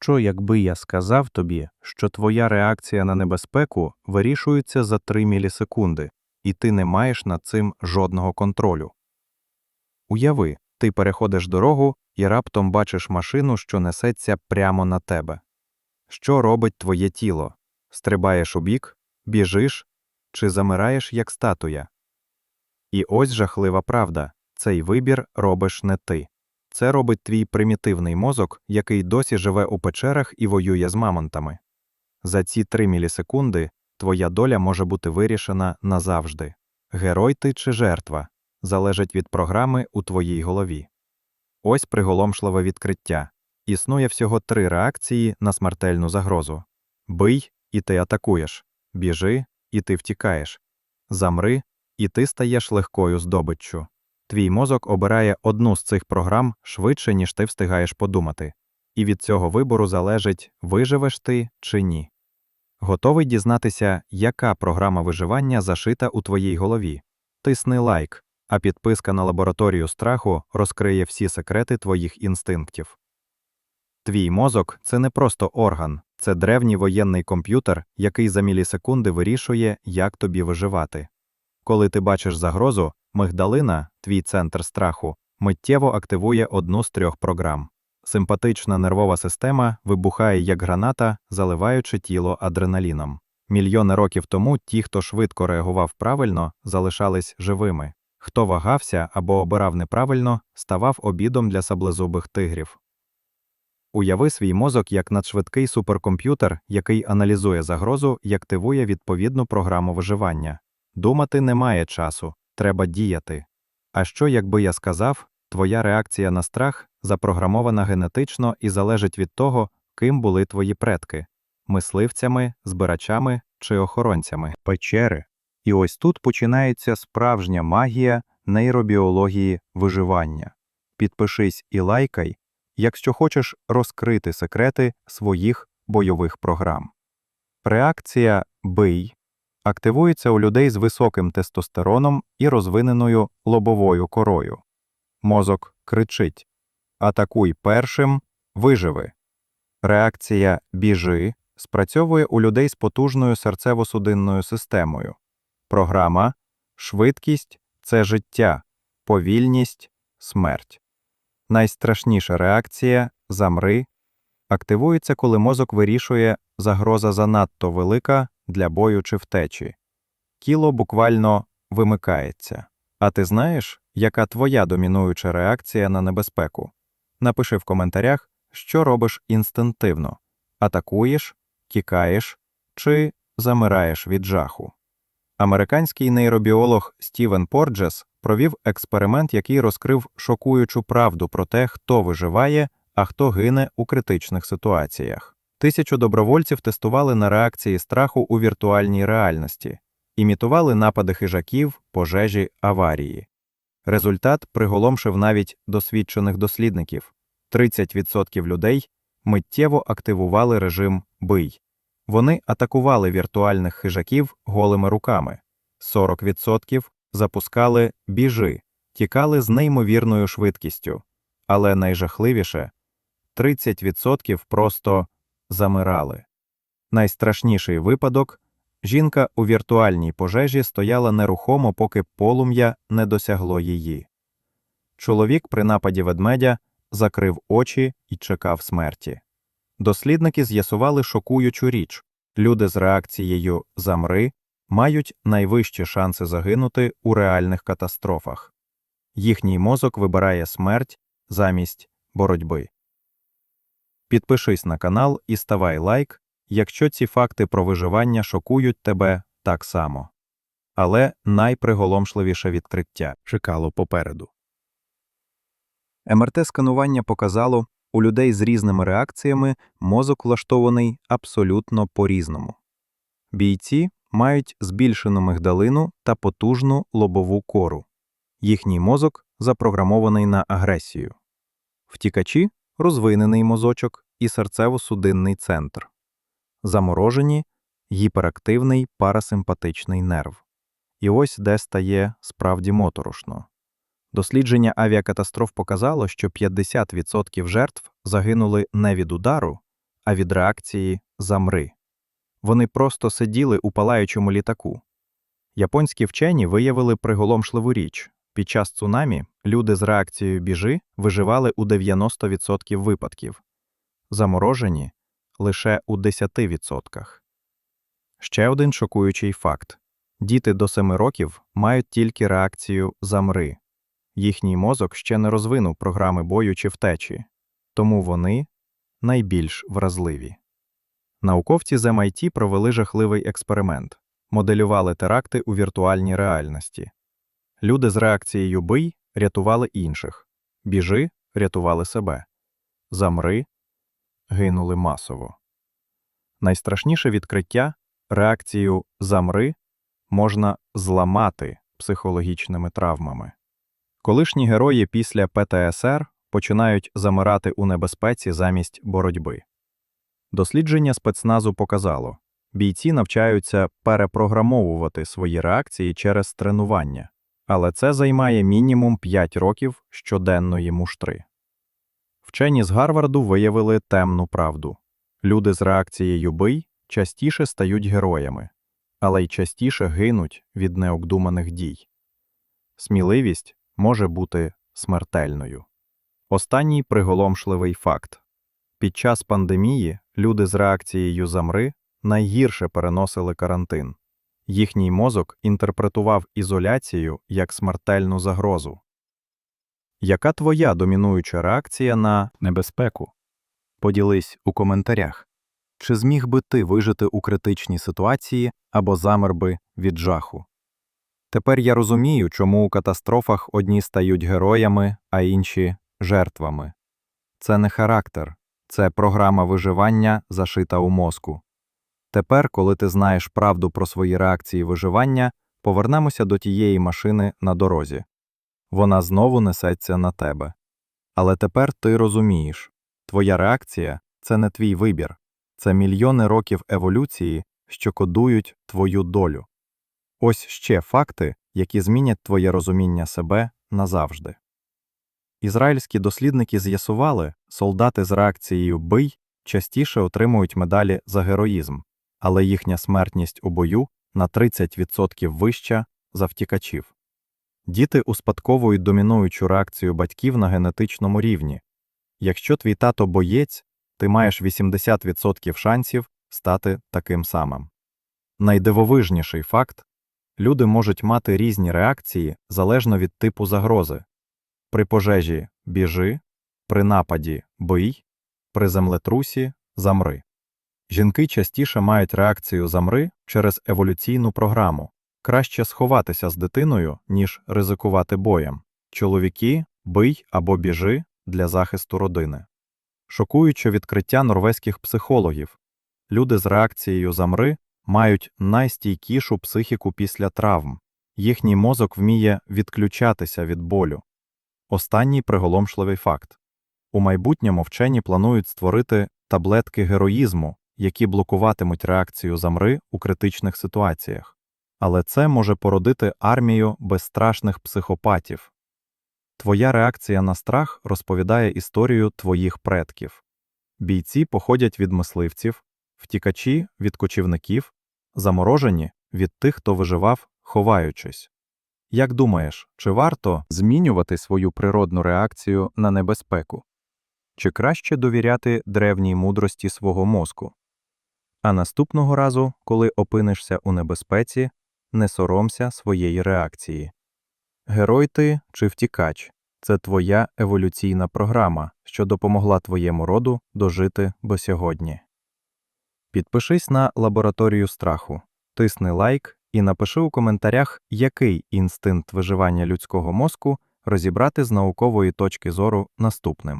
що, якби я сказав тобі, що твоя реакція на небезпеку вирішується за 3 мілісекунди, і ти не маєш над цим жодного контролю? Уяви, ти переходиш дорогу і раптом бачиш машину, що несеться прямо на тебе. Що робить твоє тіло? Стрибаєш у бік, біжиш чи замираєш як статуя? І ось жахлива правда цей вибір робиш не ти. Це робить твій примітивний мозок, який досі живе у печерах і воює з мамонтами. За ці 3 мілісекунди твоя доля може бути вирішена назавжди. Герой ти чи жертва залежить від програми у твоїй голові. Ось приголомшливе відкриття. Існує всього три реакції на смертельну загрозу: бий, і ти атакуєш, біжи, і ти втікаєш, замри, і ти стаєш легкою здобиччю. Твій мозок обирає одну з цих програм швидше, ніж ти встигаєш подумати, і від цього вибору залежить, виживеш ти чи ні. Готовий дізнатися, яка програма виживання зашита у твоїй голові. Тисни лайк, а підписка на лабораторію страху розкриє всі секрети твоїх інстинктів. Твій мозок це не просто орган, це древній воєнний комп'ютер, який за мілісекунди вирішує, як тобі виживати. Коли ти бачиш загрозу, мигдалина, твій центр страху, миттєво активує одну з трьох програм. Симпатична нервова система вибухає як граната, заливаючи тіло адреналіном. Мільйони років тому ті, хто швидко реагував правильно, залишались живими. Хто вагався або обирав неправильно, ставав обідом для саблезубих тигрів. Уяви свій мозок як надшвидкий суперкомп'ютер, який аналізує загрозу і активує відповідну програму виживання. Думати немає часу, треба діяти. А що, якби я сказав, твоя реакція на страх запрограмована генетично і залежить від того, ким були твої предки мисливцями, збирачами чи охоронцями. Печери. І ось тут починається справжня магія нейробіології виживання. Підпишись і лайкай, якщо хочеш розкрити секрети своїх бойових програм. Реакція бий активується у людей з високим тестостероном і розвиненою лобовою корою. Мозок кричить Атакуй першим, виживи. Реакція біжи спрацьовує у людей з потужною серцево-судинною системою. Програма швидкість це життя, повільність смерть. Найстрашніша реакція замри активується, коли мозок вирішує загроза занадто велика для бою чи втечі. Тіло буквально вимикається. А ти знаєш, яка твоя домінуюча реакція на небезпеку? Напиши в коментарях, що робиш інстинктивно атакуєш, тікаєш чи замираєш від жаху. Американський нейробіолог Стівен Порджес провів експеримент, який розкрив шокуючу правду про те, хто виживає, а хто гине у критичних ситуаціях. Тисячу добровольців тестували на реакції страху у віртуальній реальності, імітували напади хижаків, пожежі, аварії. Результат приголомшив навіть досвідчених дослідників 30% людей миттєво активували режим бий. Вони атакували віртуальних хижаків голими руками, 40% запускали біжи, тікали з неймовірною швидкістю, але найжахливіше 30% просто замирали. Найстрашніший випадок жінка у віртуальній пожежі стояла нерухомо, поки полум'я не досягло її. Чоловік при нападі ведмедя закрив очі і чекав смерті. Дослідники з'ясували шокуючу річ люди з реакцією замри мають найвищі шанси загинути у реальних катастрофах. Їхній мозок вибирає смерть замість боротьби. Підпишись на канал і ставай лайк, якщо ці факти про виживання шокують тебе так само. Але найприголомшливіше відкриття чекало попереду. МРТ-сканування показало, у людей з різними реакціями мозок влаштований абсолютно по-різному. Бійці мають збільшену мигдалину та потужну лобову кору. Їхній мозок запрограмований на агресію. Втікачі розвинений мозочок і серцево-судинний центр. Заморожені гіперактивний парасимпатичний нерв. І ось де стає справді моторошно. Дослідження авіакатастроф показало, що 50% жертв загинули не від удару, а від реакції замри. Вони просто сиділи у палаючому літаку. Японські вчені виявили приголомшливу річ. Під час цунамі люди з реакцією біжи виживали у 90% випадків, заморожені лише у 10%. Ще один шокуючий факт. Діти до 7 років мають тільки реакцію замри. Їхній мозок ще не розвинув програми бою чи втечі, тому вони найбільш вразливі. Науковці з MIT провели жахливий експеримент, моделювали теракти у віртуальній реальності. Люди з реакцією бий рятували інших, біжи рятували себе, замри гинули масово. Найстрашніше відкриття реакцію замри можна зламати психологічними травмами. Колишні герої після ПТСР починають замирати у небезпеці замість боротьби. Дослідження спецназу показало, бійці навчаються перепрограмовувати свої реакції через тренування, але це займає мінімум 5 років щоденної муштри. Вчені з Гарварду виявили темну правду. Люди з реакцією бий частіше стають героями, але й частіше гинуть від необдуманих дій. Сміливість може бути смертельною. Останній приголомшливий факт. Під час пандемії люди з реакцією замри найгірше переносили карантин. Їхній мозок інтерпретував ізоляцію як смертельну загрозу. Яка твоя домінуюча реакція на небезпеку? Поділись у коментарях. Чи зміг би ти вижити у критичній ситуації або замер би від жаху? Тепер я розумію, чому у катастрофах одні стають героями, а інші жертвами. Це не характер, це програма виживання, зашита у мозку. Тепер, коли ти знаєш правду про свої реакції виживання, повернемося до тієї машини на дорозі. Вона знову несеться на тебе. Але тепер ти розумієш твоя реакція це не твій вибір, це мільйони років еволюції, що кодують твою долю. Ось ще факти, які змінять твоє розуміння себе назавжди. Ізраїльські дослідники з'ясували, солдати з реакцією бий частіше отримують медалі за героїзм, але їхня смертність у бою на 30% вища за втікачів. Діти успадковують домінуючу реакцію батьків на генетичному рівні. Якщо твій тато боєць, ти маєш 80% шансів стати таким самим. Найдивовижніший факт люди можуть мати різні реакції залежно від типу загрози. При пожежі біжи, при нападі бий, при землетрусі замри. Жінки частіше мають реакцію замри через еволюційну програму. Краще сховатися з дитиною, ніж ризикувати боєм. Чоловіки бий або біжи для захисту родини. Шокуюче відкриття норвезьких психологів. Люди з реакцією замри мають найстійкішу психіку після травм. Їхній мозок вміє відключатися від болю. Останній приголомшливий факт. У майбутньому вчені планують створити таблетки героїзму, які блокуватимуть реакцію замри у критичних ситуаціях. Але це може породити армію безстрашних психопатів. Твоя реакція на страх розповідає історію твоїх предків. Бійці походять від мисливців, втікачі від кочівників, заморожені від тих, хто виживав, ховаючись. Як думаєш, чи варто змінювати свою природну реакцію на небезпеку? Чи краще довіряти древній мудрості свого мозку? А наступного разу, коли опинишся у небезпеці, не соромся своєї реакції. Герой ти чи втікач це твоя еволюційна програма, що допомогла твоєму роду дожити до сьогодні. Підпишись на лабораторію страху, тисни лайк і напиши у коментарях, який інстинкт виживання людського мозку розібрати з наукової точки зору наступним.